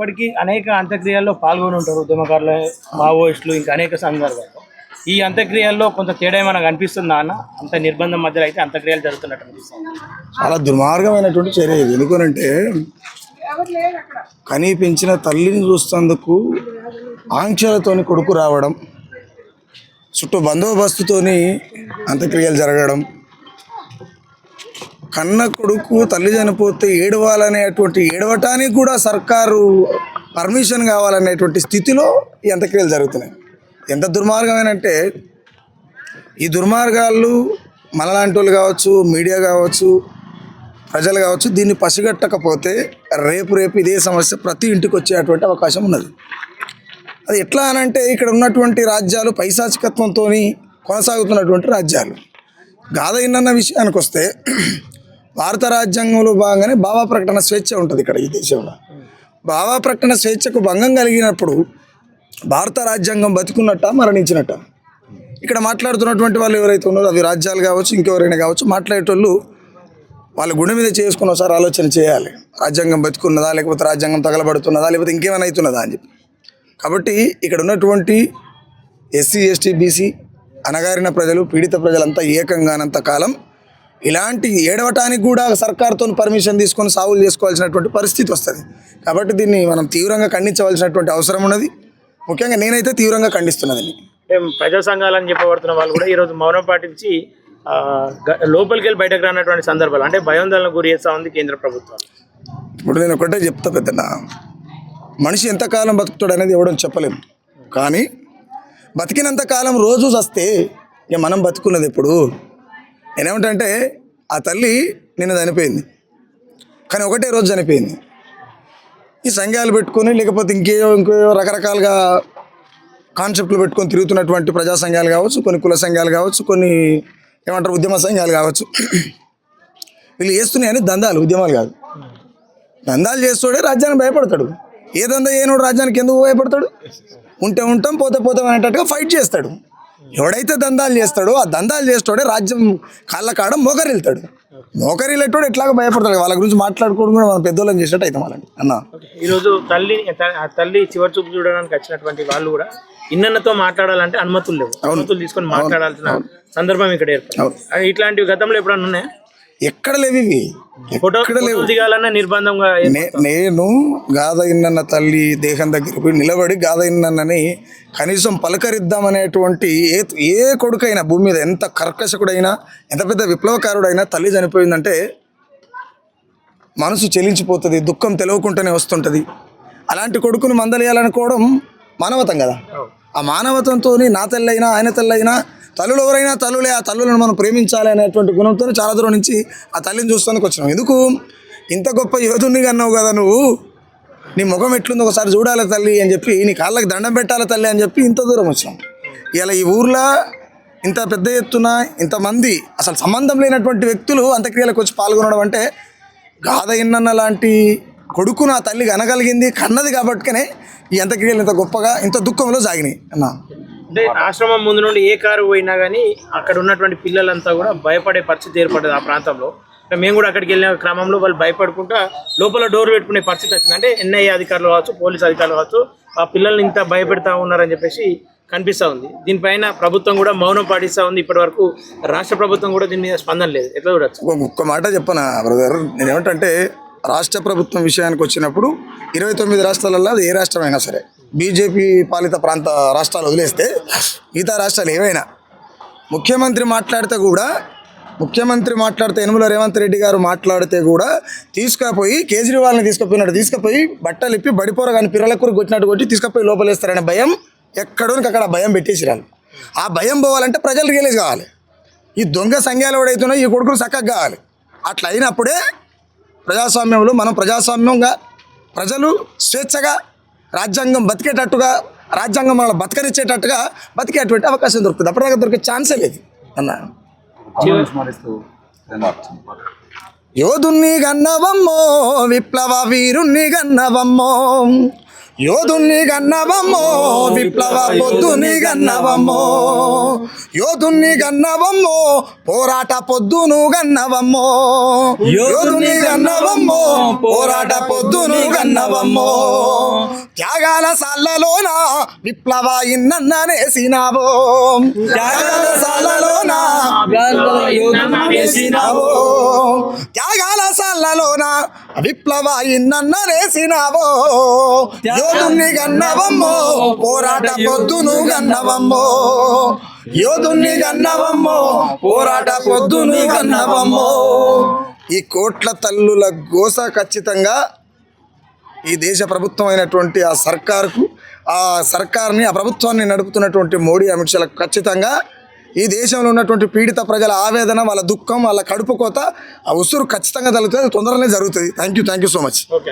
ఇప్పటికీ అనేక అంత్యక్రియల్లో పాల్గొని ఉంటారు ఉద్యమకారులు మావోయిస్టులు ఇంకా అనేక సందర్భాలు ఈ అంత్యక్రియల్లో కొంత తేడా ఏమైనా కనిపిస్తుందా అన్న? అంత నిర్బంధం మధ్యలో అయితే అంత్యక్రియలు జరుగుతున్నట్టు అనిపిస్తుంది. చాలా దుర్మార్గమైనటువంటి చర్య ఇది. ఎందుకనంటే కనిపించిన తల్లిని చూస్తేందుకు ఆంక్షలతోని కొడుకు రావడం చుట్టూ బందోబస్తుతోని అంత్యక్రియలు జరగడం కన్న కొడుకు తల్లి చనిపోతే ఏడవాలనేటువంటి ఏడవటానికి కూడా సర్కారు పర్మిషన్ కావాలనేటువంటి స్థితిలో ఈ అంత్యక్రియలు జరుగుతున్నాయి. ఎంత దుర్మార్గమేనంటే ఈ దుర్మార్గాలు మనలాంటి వాళ్ళు కావచ్చు మీడియా కావచ్చు ప్రజలు కావచ్చు దీన్ని పసిగట్టకపోతే రేపు రేపు ఇదే సమస్య ప్రతి ఇంటికి వచ్చేటువంటి అవకాశం ఉన్నది. అది ఎట్లా అనంటే ఇక్కడ ఉన్నటువంటి రాజ్యాలు పైశాచికత్వంతో కొనసాగుతున్నటువంటి రాజ్యాలు. గాథ ఇన్నన్న విషయానికి వస్తే భారత రాజ్యాంగంలో భాగంగానే భావ ప్రకటన స్వేచ్ఛ ఉంటుంది ఇక్కడ ఈ దేశంలో. భావ ప్రకటన స్వేచ్ఛకు భంగం కలిగినప్పుడు భారత రాజ్యాంగం బతికున్నట్ట మరణించినట్ట? ఇక్కడ మాట్లాడుతున్నటువంటి వాళ్ళు ఎవరైతే ఉన్నారో అవి రాజ్యాలు కావచ్చు ఇంకెవరైనా కావచ్చు మాట్లాడేటోళ్ళు వాళ్ళ గుండె మీద చేసుకున్న ఒకసారి ఆలోచన చేయాలి. రాజ్యాంగం బతుకున్నదా లేకపోతే రాజ్యాంగం తగలబడుతున్నదా లేకపోతే ఇంకేమైనా అవుతున్నదా అని చెప్పి. కాబట్టి ఇక్కడ ఉన్నటువంటి ఎస్సీ ఎస్టీ బీసీ అనగారిన ప్రజలు పీడిత ప్రజలంతా ఏకంగానంత కాలం ఇలాంటి ఏడవటానికి కూడా సర్కార్తో పర్మిషన్ తీసుకొని సాగులు చేసుకోవాల్సినటువంటి పరిస్థితి వస్తుంది. కాబట్టి దీన్ని మనం తీవ్రంగా ఖండించవలసినటువంటి అవసరం ఉన్నది. ముఖ్యంగా నేనైతే తీవ్రంగా ఖండిస్తున్నది అంటే ప్రజా సంఘాలని చెప్పబడుతున్న వాళ్ళు కూడా ఈరోజు మౌనం పాటించి లోపలికి వెళ్ళి బయటకు రానటువంటి సందర్భాలు అంటే భయోందోళనకు గురి చేస్తూ ఉంది కేంద్ర ప్రభుత్వం ఇప్పుడు నేను ఒకటే చెప్తా పెద్దన్న. మనిషి ఎంతకాలం బతుకుతాడు అనేది ఎవడో చెప్పలేము కానీ బతికినంత కాలం రోజు వస్తే ఇక మనం బతుకున్నది ఎప్పుడు? నేనేమంటే ఆ తల్లి నిన్న చనిపోయింది. కానీ ఒకటే రోజు చనిపోయింది. ఈ సంఘాలు పెట్టుకొని లేకపోతే ఇంకేయో ఇంకేయో రకరకాలుగా కాన్సెప్ట్లు పెట్టుకొని తిరుగుతున్నటువంటి ప్రజా సంఘాలు కావచ్చు కొన్ని కుల సంఘాలు కావచ్చు కొన్ని ఏమంటారు ఉద్యమ సంఘాలు కావచ్చు. వీళ్ళు చేస్తున్నాయని దందాలు ఉద్యమాలు కాదు. దందాలు చేస్తూడే రాజ్యానికి భయపడతాడు. ఏ దందా ఏనోడు రాజ్యానికి ఎందుకు భయపడతాడు? ఉంటే ఉంటాం పోతే పోతాం అనేటట్టుగా ఫైట్ చేస్తాడు. ఎవడైతే దందాలు చేస్తాడో ఆ దందాలు చేస్తాడే రాజ్యం కాళ్ళ కాడ మోకరిల్తాడు మోకరిల్లేటోడు ఎట్లాగో భయపడతాడు. వాళ్ళ గురించి మాట్లాడుకోవడం కూడా మనం పెద్దోళ్ళని చేసినట్టు అయితే వాళ్ళని అన్న. ఈరోజు తల్లి తల్లి చివరి చూపు చూడడానికి వచ్చినటువంటి వాళ్ళు కూడా ఇన్నన్నతో మాట్లాడాలంటే అనుమతులు లేవు. అనుమతులు తీసుకొని మాట్లాడాల్సిన సందర్భం ఇక్కడ. అది ఇట్లాంటివి గతంలో ఎప్పుడన్నా ఉన్నాయా? ఎక్కడ లేవు ఇవి. ఎక్కడ లేవు. దిగాలన్నా నిర్బంధంగా నేను గాథ ఇన్నన్న తల్లి దేహం దగ్గర పోయి నిలబడి గాథ ఇన్నన్నని కనీసం పలకరిద్దామనేటువంటి ఏ ఏ కొడుకైనా భూమి మీద ఎంత కర్కశకుడైనా ఎంత పెద్ద విప్లవకారుడైనా తల్లి చనిపోయిందంటే మనసు చెలించిపోతుంది దుఃఖం తెలవకుండానే వస్తుంటుంది. అలాంటి కొడుకును మందలియాలనుకోవడం మానవతం కదా. ఆ మానవతంతో నా తల్లైనా ఆయన తల్లైనా తల్లులు ఎవరైనా తల్లులే ఆ తల్లులను మనం ప్రేమించాలి అనేటువంటి గుణంతో చాలా దూరం నుంచి ఆ తల్లిని చూస్తానికి వచ్చినాం. ఎందుకు? ఇంత గొప్ప యోధుని అన్నావు కదా నువ్వు. నీ ముఖం ఎట్లుంది ఒకసారి చూడాలి తల్లి అని చెప్పి నీ కాళ్ళకి దండం పెట్టాలి తల్లి అని చెప్పి ఇంత దూరం వచ్చాం ఇలా ఈ ఊర్లో ఇంత పెద్ద ఎత్తున ఇంతమంది అసలు సంబంధం లేనటువంటి వ్యక్తులు అంత్యక్రియలకు వచ్చి పాల్గొనడం అంటే గాథ ఇన్నన్న లాంటి కొడుకు నా తల్లికి అనగలిగింది కన్నది కాబట్టినే ఈ అంత్యక్రియలు ఇంత గొప్పగా ఇంత దుఃఖంలో సాగినాయి. అన్న. అంటే ఆశ్రమం ముందు నుండి ఏ కారు పోయినా కానీ అక్కడ ఉన్నటువంటి పిల్లలంతా కూడా భయపడే పరిస్థితి ఏర్పడ్డది ఆ ప్రాంతంలో. మేము కూడా అక్కడికి వెళ్ళిన క్రమంలో వాళ్ళు భయపడుకుంటా లోపల డోర్ పెట్టుకునే పరిస్థితి వచ్చింది. అంటే ఎన్ఐఏ అధికారులు కావచ్చు పోలీస్ అధికారులు కావచ్చు ఆ పిల్లల్ని ఇంత భయపెడతా ఉన్నారని చెప్పేసి కనిపిస్తూ ఉంది. దీనిపైన ప్రభుత్వం కూడా మౌనం పాటిస్తూ ఉంది. ఇప్పటి వరకు రాష్ట్ర ప్రభుత్వం కూడా దీని మీద స్పందన లేదు. ఎట్లా చూడొచ్చు? ఒక ఒక్క మాట చెప్పనా బ్రదర్? నేను ఏమంటే రాష్ట్ర ప్రభుత్వం విషయానికి వచ్చినప్పుడు ఇరవై తొమ్మిది రాష్ట్రాలలో అది ఏ రాష్ట్రమైనా సరే బీజేపీ పాలిత ప్రాంత రాష్ట్రాలు వదిలేస్తే మిగతా రాష్ట్రాలు ఏవైనా. ముఖ్యమంత్రి మాట్లాడితే కూడా ముఖ్యమంత్రి మాట్లాడితే యనుమల రేవంత్ రెడ్డి గారు మాట్లాడితే కూడా తీసుకుపోయి కేజ్రీవాల్ని తీసుకుపోయినట్టు తీసుకుపోయి బట్టలు ఇప్పి బడిపోర కానీ పిల్లలకు కొట్టినట్టు కొట్టి తీసుకుపోయి లోపలేస్తారనే భయం ఎక్కడోనికి అక్కడ భయం పెట్టేసిరాలి ఆ భయం పోవాలంటే ప్రజలు రియలైజ్ కావాలి. ఈ దొంగ సంఘాలు ఎవడైతున్నాయో ఈ కొడుకులు చక్కగా కావాలి. అట్లా అయినప్పుడే ప్రజాస్వామ్యంలో మనం ప్రజాస్వామ్యంగా ప్రజలు స్వేచ్ఛగా రాజ్యాంగం బతికేటట్టుగా రాజ్యాంగం మనల్ని బతకనిచ్చేటట్టుగా బతికేటువంటి అవకాశం దొరుకుతుంది. అప్పటిదాకా దొరికే ఛాన్సే లేదు. అన్న. యోధుణ్ణి గన్నవమ్మో విప్లవ వీరుణ్ణి గన్నవమ్మో యోధుని గన్నవమ్మో విప్లవ పొద్దుని గన్నవమ్మో. యోధుని గన్నవమ్మో పోరాట పొద్దును గన్నవమ్మో. యోధుని గన్నవమ్మో పోరాట పొద్దును గన్నవమ్మో. త్యాగాల సాళ్ళలోన విప్లవ ఇన్ననేసినావో త్యాగాల సాళ్ళలోన వేసినావో త్యాగాల సాళ్ళలోన విప్లవ ఇన్ననేసినావో యోధుని గన్నవమ్మో పోరాట పొద్దును గన్నవమ్మో. యోధుని గన్నవమ్మో పోరాట పొద్దును గన్నవమ్మో. ఈ కోట్ల తల్లుల గోస ఖచ్చితంగా ఈ దేశ ప్రభుత్వం అయినటువంటి ఆ సర్కారుకు ఆ సర్కార్ని ఆ ప్రభుత్వాన్ని నడుపుతున్నటువంటి మోడీ అమిత్ షాలకు ఖచ్చితంగా ఈ దేశంలో ఉన్నటువంటి పీడిత ప్రజల ఆవేదన వాళ్ళ దుఃఖం వాళ్ళ కడుపు కోత ఆ ఉసురు ఖచ్చితంగా తగ్గుతుంది తొందరనే జరుగుతుంది. Thank you thank you so much